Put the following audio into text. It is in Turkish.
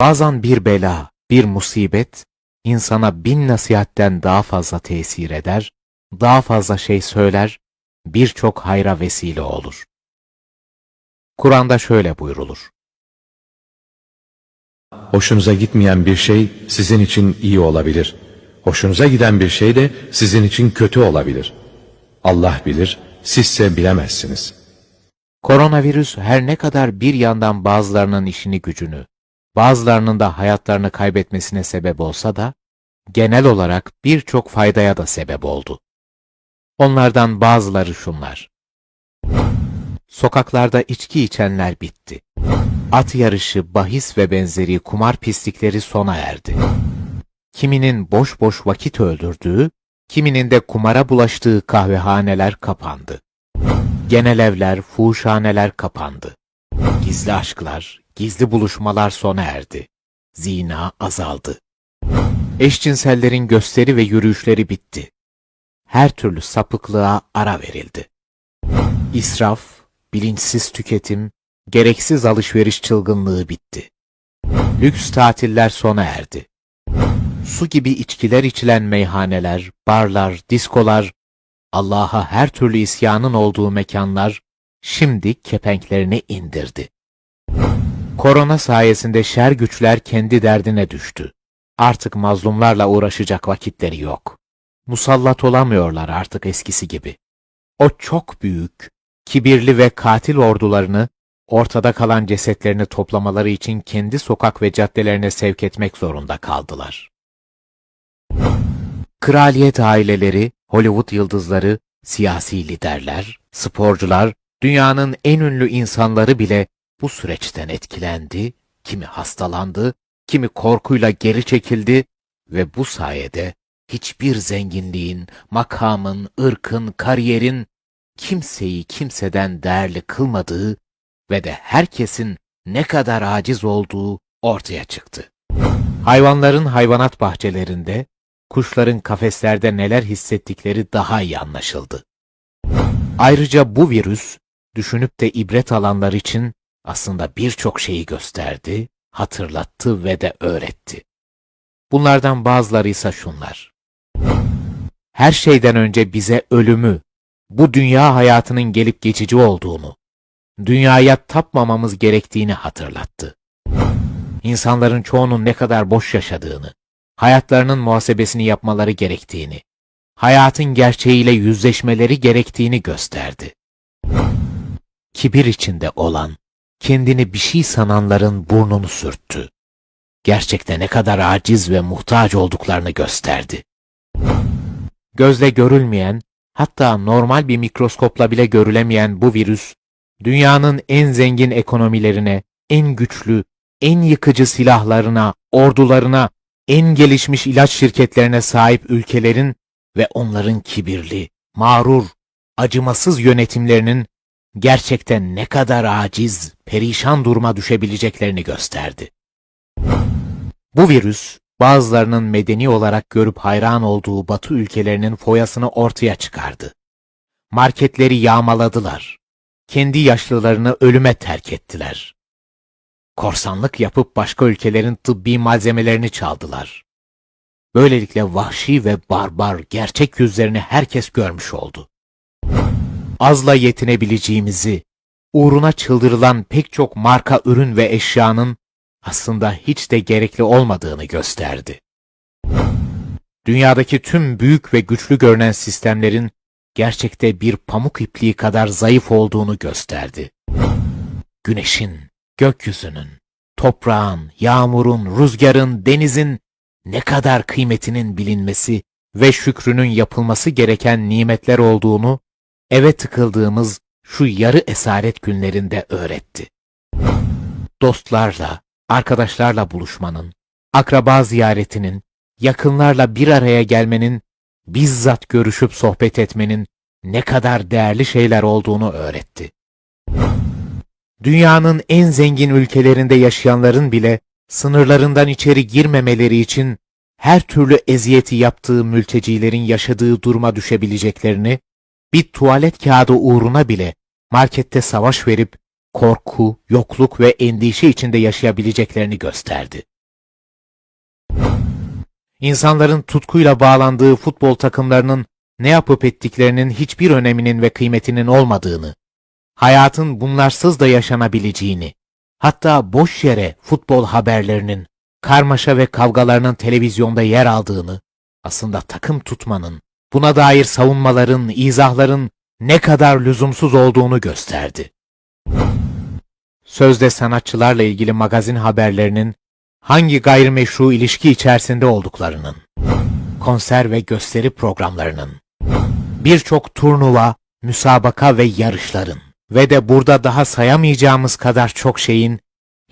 Bazen bir bela, bir musibet, insana bin nasihatten daha fazla tesir eder, daha fazla şey söyler, birçok hayra vesile olur. Kur'an'da şöyle buyrulur. Hoşunuza gitmeyen bir şey sizin için iyi olabilir. Hoşunuza giden bir şey de sizin için kötü olabilir. Allah bilir, sizse bilemezsiniz. Koronavirüs her ne kadar bir yandan bazılarının işini gücünü, bazılarının da hayatlarını kaybetmesine sebep olsa da, genel olarak birçok faydaya da sebep oldu. Onlardan bazıları şunlar. Sokaklarda içki içenler bitti. At yarışı, bahis ve benzeri kumar pislikleri sona erdi. Kiminin boş boş vakit öldürdüğü, kiminin de kumara bulaştığı kahvehaneler kapandı. Genel evler, fuhuşhaneler kapandı. Gizli aşklar, gizli buluşmalar sona erdi. Zina azaldı. Eşcinsellerin gösteri ve yürüyüşleri bitti. Her türlü sapıklığa ara verildi. İsraf, bilinçsiz tüketim, gereksiz alışveriş çılgınlığı bitti. Lüks tatiller sona erdi. Su gibi içkiler içilen meyhaneler, barlar, diskolar, Allah'a her türlü isyanın olduğu mekanlar şimdi kepenklerini indirdi. Korona sayesinde şer güçler kendi derdine düştü. Artık mazlumlarla uğraşacak vakitleri yok. Musallat olamıyorlar artık eskisi gibi. O çok büyük, kibirli ve katil ordularını ortada kalan cesetlerini toplamaları için kendi sokak ve caddelerine sevk etmek zorunda kaldılar. Kraliyet aileleri, Hollywood yıldızları, siyasi liderler, sporcular, dünyanın en ünlü insanları bile bu süreçten etkilendi, kimi hastalandı, kimi korkuyla geri çekildi ve bu sayede hiçbir zenginliğin, makamın, ırkın, kariyerin kimseyi kimseden değerli kılmadığı ve de herkesin ne kadar aciz olduğu ortaya çıktı. Hayvanların hayvanat bahçelerinde, kuşların kafeslerde neler hissettikleri daha iyi anlaşıldı. Ayrıca bu virüs, düşünüp de ibret alanlar için aslında birçok şeyi gösterdi, hatırlattı ve de öğretti. Bunlardan bazıları ise şunlar. Her şeyden önce bize ölümü, bu dünya hayatının gelip geçici olduğunu, dünyaya tapmamamız gerektiğini hatırlattı. İnsanların çoğunun ne kadar boş yaşadığını, hayatlarının muhasebesini yapmaları gerektiğini, hayatın gerçeğiyle yüzleşmeleri gerektiğini gösterdi. Kibir içinde olan, kendini bir şey sananların burnunu sürttü. Gerçekte ne kadar aciz ve muhtaç olduklarını gösterdi. Gözle görülmeyen, hatta normal bir mikroskopla bile görülemeyen bu virüs, dünyanın en zengin ekonomilerine, en güçlü, en yıkıcı silahlarına, ordularına, en gelişmiş ilaç şirketlerine sahip ülkelerin ve onların kibirli, mağrur, acımasız yönetimlerinin gerçekten ne kadar aciz, perişan duruma düşebileceklerini gösterdi. Bu virüs, bazılarının medeni olarak görüp hayran olduğu Batı ülkelerinin foyasını ortaya çıkardı. Marketleri yağmaladılar. Kendi yaşlılarını ölüme terk ettiler. Korsanlık yapıp başka ülkelerin tıbbi malzemelerini çaldılar. Böylelikle vahşi ve barbar gerçek yüzlerini herkes görmüş oldu. Azla yetinebileceğimizi, uğruna çıldırılan pek çok marka ürün ve eşyanın aslında hiç de gerekli olmadığını gösterdi. Dünyadaki tüm büyük ve güçlü görünen sistemlerin gerçekte bir pamuk ipliği kadar zayıf olduğunu gösterdi. Güneşin, gökyüzünün, toprağın, yağmurun, rüzgarın, denizin ne kadar kıymetinin bilinmesi ve şükrünün yapılması gereken nimetler olduğunu eve tıkıldığımız şu yarı esaret günlerinde öğretti. Dostlarla, arkadaşlarla buluşmanın, akraba ziyaretinin, yakınlarla bir araya gelmenin, bizzat görüşüp sohbet etmenin ne kadar değerli şeyler olduğunu öğretti. Dünyanın en zengin ülkelerinde yaşayanların bile sınırlarından içeri girmemeleri için her türlü eziyeti yaptığı mültecilerin yaşadığı duruma düşebileceklerini, bir tuvalet kağıdı uğruna bile markette savaş verip korku, yokluk ve endişe içinde yaşayabileceklerini gösterdi. insanların tutkuyla bağlandığı futbol takımlarının ne yapıp ettiklerinin hiçbir öneminin ve kıymetinin olmadığını, hayatın bunlarsız da yaşanabileceğini, hatta boş yere futbol haberlerinin, karmaşa ve kavgalarının televizyonda yer aldığını, aslında takım tutmanın, buna dair savunmaların, izahların ne kadar lüzumsuz olduğunu gösterdi. Sözde sanatçılarla ilgili magazin haberlerinin hangi gayrimeşru ilişki içerisinde olduklarının, konser ve gösteri programlarının, birçok turnuva, müsabaka ve yarışların ve de burada daha sayamayacağımız kadar çok şeyin